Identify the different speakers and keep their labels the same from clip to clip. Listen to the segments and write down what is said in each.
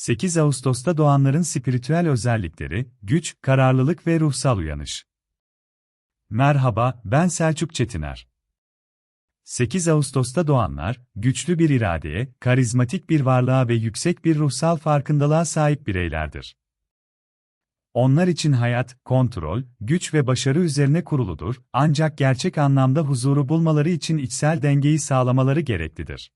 Speaker 1: 8 Ağustos'ta doğanların spiritüel özellikleri, güç, kararlılık ve ruhsal uyanış. Merhaba, ben Selçuk Çetiner. 8 Ağustos'ta doğanlar, güçlü bir iradeye, karizmatik bir varlığa ve yüksek bir ruhsal farkındalığa sahip bireylerdir. Onlar için hayat, kontrol, güç ve başarı üzerine kuruludur, ancak gerçek anlamda huzuru bulmaları için içsel dengeyi sağlamaları gereklidir.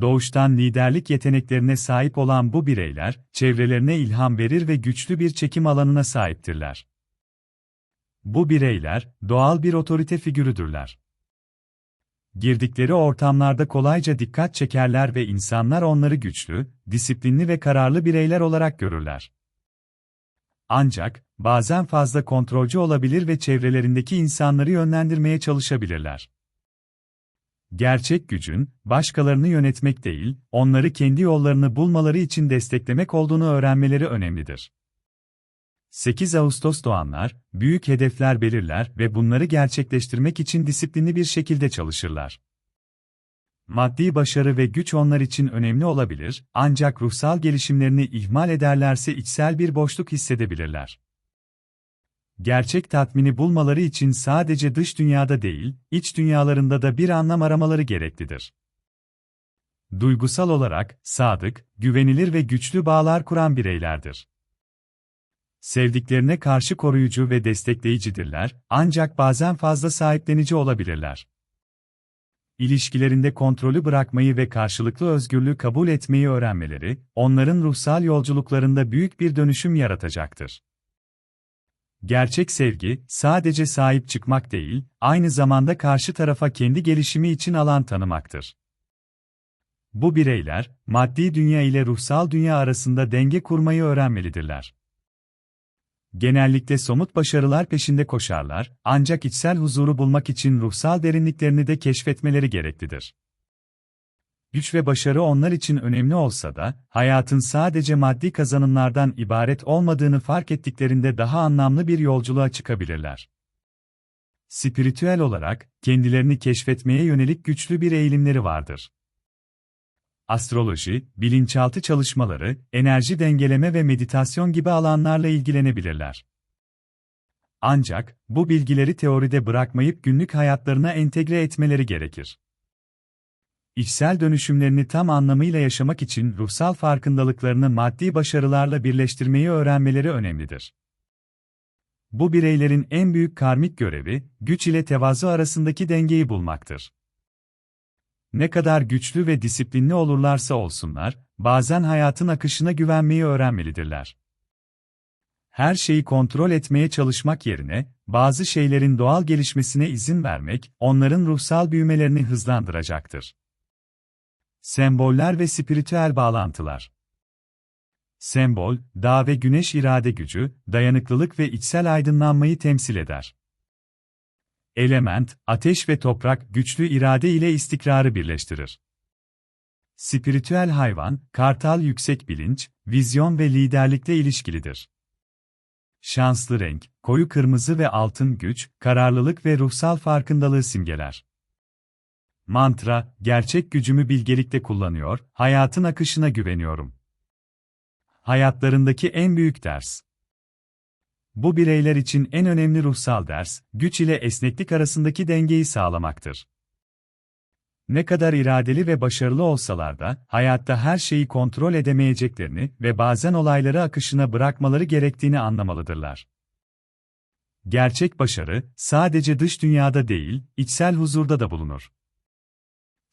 Speaker 1: Doğuştan liderlik yeteneklerine sahip olan bu bireyler, çevrelerine ilham verir ve güçlü bir çekim alanına sahiptirler. Bu bireyler, doğal bir otorite figürüdürler. Girdikleri ortamlarda kolayca dikkat çekerler ve insanlar onları güçlü, disiplinli ve kararlı bireyler olarak görürler. Ancak, bazen fazla kontrolcü olabilir ve çevrelerindeki insanları yönlendirmeye çalışabilirler. Gerçek gücün, başkalarını yönetmek değil, onları kendi yollarını bulmaları için desteklemek olduğunu öğrenmeleri önemlidir. 8 Ağustos doğanlar, büyük hedefler belirler ve bunları gerçekleştirmek için disiplinli bir şekilde çalışırlar. Maddi başarı ve güç onlar için önemli olabilir, ancak ruhsal gelişimlerini ihmal ederlerse içsel bir boşluk hissedebilirler. Gerçek tatmini bulmaları için sadece dış dünyada değil, iç dünyalarında da bir anlam aramaları gereklidir. Duygusal olarak sadık, güvenilir ve güçlü bağlar kuran bireylerdir. Sevdiklerine karşı koruyucu ve destekleyicidirler, ancak bazen fazla sahiplenici olabilirler. İlişkilerinde kontrolü bırakmayı ve karşılıklı özgürlüğü kabul etmeyi öğrenmeleri, onların ruhsal yolculuklarında büyük bir dönüşüm yaratacaktır. Gerçek sevgi, sadece sahip çıkmak değil, aynı zamanda karşı tarafa kendi gelişimi için alan tanımaktır. Bu bireyler, maddi dünya ile ruhsal dünya arasında denge kurmayı öğrenmelidirler. Genellikle somut başarılar peşinde koşarlar, ancak içsel huzuru bulmak için ruhsal derinliklerini de keşfetmeleri gereklidir. Güç ve başarı onlar için önemli olsa da, hayatın sadece maddi kazanımlardan ibaret olmadığını fark ettiklerinde daha anlamlı bir yolculuğa çıkabilirler. Spiritüel olarak, kendilerini keşfetmeye yönelik güçlü bir eğilimleri vardır. Astroloji, bilinçaltı çalışmaları, enerji dengeleme ve meditasyon gibi alanlarla ilgilenebilirler. Ancak, bu bilgileri teoride bırakmayıp günlük hayatlarına entegre etmeleri gerekir. İçsel dönüşümlerini tam anlamıyla yaşamak için ruhsal farkındalıklarını maddi başarılarla birleştirmeyi öğrenmeleri önemlidir. Bu bireylerin en büyük karmik görevi, güç ile tevazu arasındaki dengeyi bulmaktır. Ne kadar güçlü ve disiplinli olurlarsa olsunlar, bazen hayatın akışına güvenmeyi öğrenmelidirler. Her şeyi kontrol etmeye çalışmak yerine, bazı şeylerin doğal gelişmesine izin vermek, onların ruhsal büyümelerini hızlandıracaktır. Semboller ve spiritüel bağlantılar. Sembol, dağ ve güneş irade gücü, dayanıklılık ve içsel aydınlanmayı temsil eder. Element, ateş ve toprak güçlü irade ile istikrarı birleştirir. Spiritüel hayvan, kartal yüksek bilinç, vizyon ve liderlikle ilişkilidir. Şanslı renk, koyu kırmızı ve altın güç, kararlılık ve ruhsal farkındalığı simgeler. Mantra, gerçek gücümü bilgelikle kullanıyor, hayatın akışına güveniyorum. Hayatlarındaki en büyük ders. Bu bireyler için en önemli ruhsal ders, güç ile esneklik arasındaki dengeyi sağlamaktır. Ne kadar iradeli ve başarılı olsalar da, hayatta her şeyi kontrol edemeyeceklerini ve bazen olayları akışına bırakmaları gerektiğini anlamalıdırlar. Gerçek başarı, sadece dış dünyada değil, içsel huzurda da bulunur.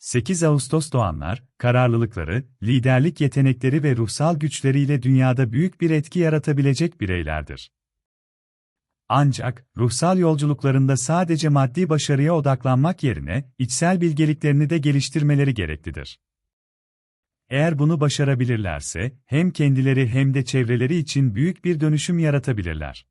Speaker 1: 8 Ağustos doğanlar, kararlılıkları, liderlik yetenekleri ve ruhsal güçleriyle dünyada büyük bir etki yaratabilecek bireylerdir. Ancak, ruhsal yolculuklarında sadece maddi başarıya odaklanmak yerine, içsel bilgeliklerini de geliştirmeleri gereklidir. Eğer bunu başarabilirlerse, hem kendileri hem de çevreleri için büyük bir dönüşüm yaratabilirler.